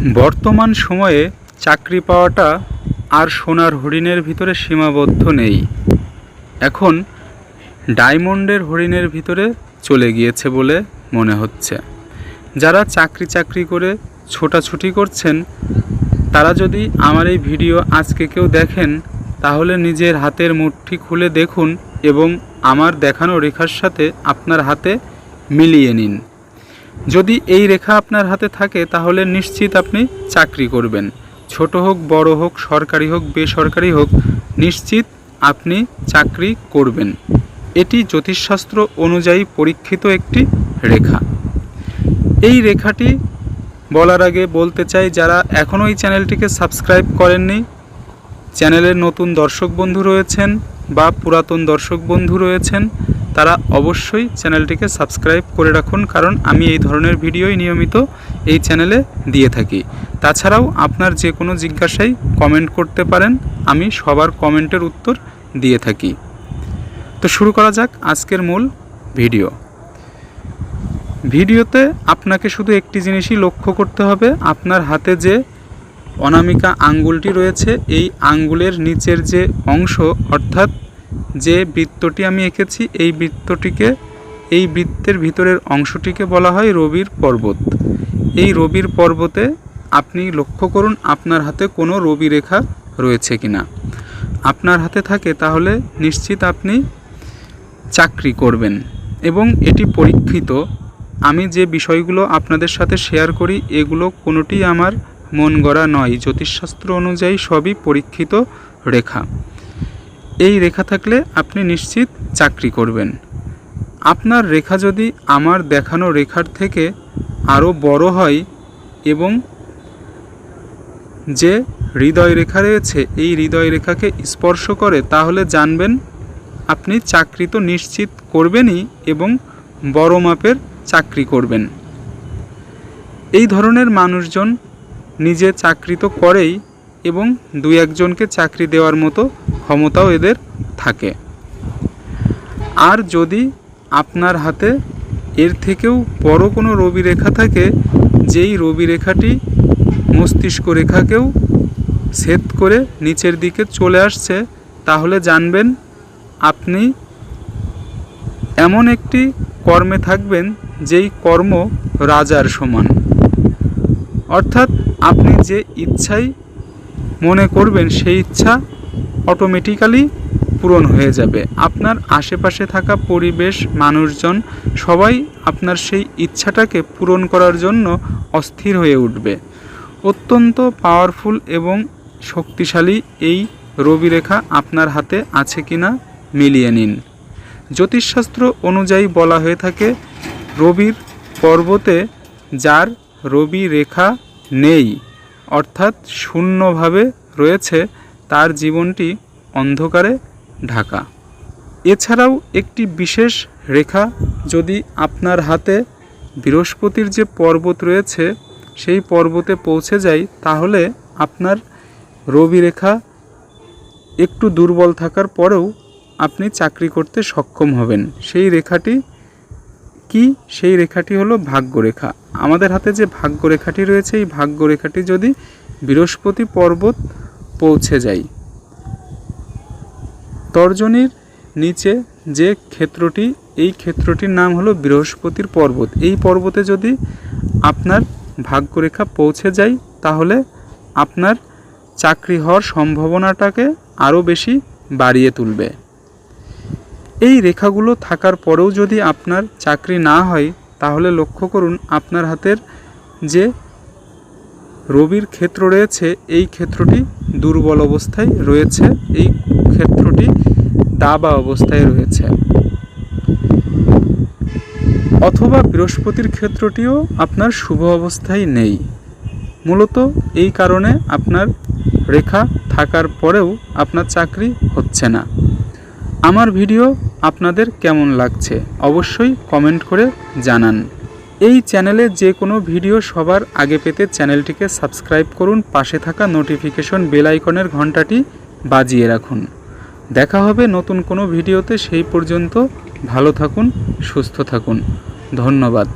বর্তমান সময়ে চাকরি পাওয়াটা আর সোনার হরিণের ভিতরে সীমাবদ্ধ নেই। এখন ডায়মন্ডের হরিণের ভিতরে চলে গিয়েছে বলে মনে হচ্ছে। যারা চাকরি চাকরি করে ছোটাছুটি করছেন, তারা যদি আমার এই ভিডিও আজকে কেউ দেখেন, তাহলে নিজের হাতের মুঠি খুলে দেখুন এবং আমার দেখানো রেখার সাথে আপনার হাতে মিলিয়ে নিন। যদি এই রেখা আপনার হাতে থাকে, তাহলে নিশ্চিত আপনি চাকরি করবেন। ছোট হোক, বড় হোক, সরকারি হোক, বেসরকারি হোক, নিশ্চিত আপনি চাকরি করবেন। এটি জ্যোতিষশাস্ত্র অনুযায়ী পরীক্ষিত একটি রেখা। এই রেখাটি বলার আগে বলতে চাই, যারা এখনও এই চ্যানেলটিকে সাবস্ক্রাইব করেননি, চ্যানেলের নতুন দর্শক বন্ধু রয়েছেন বা পুরাতন দর্শক বন্ধু রয়েছেন তারা অবশ্যই চ্যানেলটিকে সাবস্ক্রাইব করে রাখুন, কারণ আমি এই ধরনের ভিডিওই নিয়মিত এই চ্যানেলে দিয়ে থাকি। তাছাড়াও আপনার যে কোনো জিজ্ঞাসাই কমেন্ট করতে পারেন, আমি সবার কমেন্টের উত্তর দিয়ে থাকি। তো শুরু করা যাক আজকের মূল ভিডিও। ভিডিওতে আপনাকে শুধু একটি জিনিসই লক্ষ্য করতে হবে, আপনার হাতে যে অনামিকা আঙ্গুলটি রয়েছে, এই আঙ্গুলের নিচের যে অংশ, অর্থাৎ যে বৃত্তটি আমি এঁকেছি, এই বৃত্তটিকে, এই বৃত্তের ভিতরের অংশটিকে বলা হয় রবির পর্বত। এই রবির পর্বতে আপনি লক্ষ্য করুন, আপনার হাতে কোনো রবি রেখা রয়েছে কিনা। আপনার হাতে থাকে, তাহলে নিশ্চিত আপনি চাকরি করবেন। এবং এটি পরীক্ষিত। আমি যে বিষয়গুলো আপনাদের সাথে শেয়ার করি, এগুলো কোনোটি আমার মন গড়া নয়। জ্যোতিষশাস্ত্র অনুযায়ী সবই পরীক্ষিত রেখা। এই রেখা থাকলে আপনি নিশ্চিত চাকরি করবেন। আপনার রেখা যদি আমার দেখানো রেখার থেকে আরও বড় হয় এবং যে হৃদয় রেখা রয়েছে, এই হৃদয় রেখাকে স্পর্শ করে, তাহলে জানবেন আপনি চাকরি তো নিশ্চিত করবেনই এবং বড় মাপের চাকরি করবেন। এই ধরনের মানুষজন নিজে চাকরি তো করেই এবং দুই একজনকে চাকরি দেওয়ার মতো ক্ষমতাও এদের থাকে। আর যদি আপনার হাতে এর থেকেও বড় কোনো রবি রেখা থাকে, যেই রবি রেখাটি মস্তিষ্ক রেখাকেও ছেদ করে নিচের দিকে চলে আসছে, তাহলে জানবেন আপনি এমন একটি কর্মে থাকবেন, যেই কর্ম রাজার সমান। অর্থাৎ আপনি যে ইচ্ছাই মনে করবেন সেই ইচ্ছা অটোমেটিক্যালি পূরণ হয়ে যাবে। আপনার আশেপাশে থাকা পরিবেশ, মানুষজন সবাই আপনার সেই ইচ্ছাটাকে পূরণ করার জন্য অস্থির হয়ে উঠবে। অত্যন্ত পাওয়ারফুল এবং শক্তিশালী এই রবিরেখা আপনার হাতে আছে কিনা মিলিয়ে নিন। জ্যোতিষশাস্ত্র অনুযায়ী বলা হয়ে থাকে, রবির পর্বতে যার রবি রেখা নেই অর্থাৎ শূন্যভাবে রয়েছে তার জীবনটি অন্ধকারে ঢাকা। এছাড়াও একটি বিশেষ রেখা যদি আপনার হাতে বৃহস্পতির যে পর্বত রয়েছে, সেই পর্বতে পৌঁছে যায়, তাহলে আপনার রবি রেখা একটু দুর্বল থাকার পরেও আপনি চাকরি করতে সক্ষম হবেন। সেই রেখাটি কি? সেই রেখাটি হলো ভাগ্যরেখা। আমাদের হাতে যে ভাগ্যরেখাটি রয়েছে, এই ভাগ্যরেখাটি যদি বৃহস্পতি পর্বত পৌঁছে যায়, তর্জনীর নিচে যে ক্ষেত্রটি, এই ক্ষেত্রটির নাম হলো বৃহস্পতির পর্বত। এই পর্বতে যদি আপনার ভাগ্যরেখা পৌঁছে যায়, তাহলে আপনার চাকরি হওয়ার সম্ভাবনাটাকে আরও বেশি বাড়িয়ে তুলবে। এই রেখাগুলো থাকার পরেও যদি আপনার চাকরি না হয়, তাহলে লক্ষ্য করুন আপনার হাতের যে রবির ক্ষেত্র রয়েছে, এই ক্ষেত্রটি দুর্বল অবস্থায় রয়েছে, এই ক্ষেত্রটি দাবা অবস্থায় রয়েছে। অথবা বৃহস্পতির ক্ষেত্রটিও আপনার শুভ অবস্থায় নেই। মূলত এই কারণে আপনার রেখা থাকার পরেও আপনার চাকরি হচ্ছে না। আমার ভিডিও আপনাদের কেমন লাগছে অবশ্যই কমেন্ট করে জানান। এই চ্যানেলে যে কোনো ভিডিও সবার আগে পেতে চ্যানেলটিকে সাবস্ক্রাইব করুন, পাশে থাকা নোটিফিকেশন বেল আইকনের ঘন্টাটি বাজিয়ে রাখুন। দেখা হবে নতুন কোনো ভিডিওতে, সেই পর্যন্ত ভালো থাকুন, সুস্থ থাকুন। ধন্যবাদ।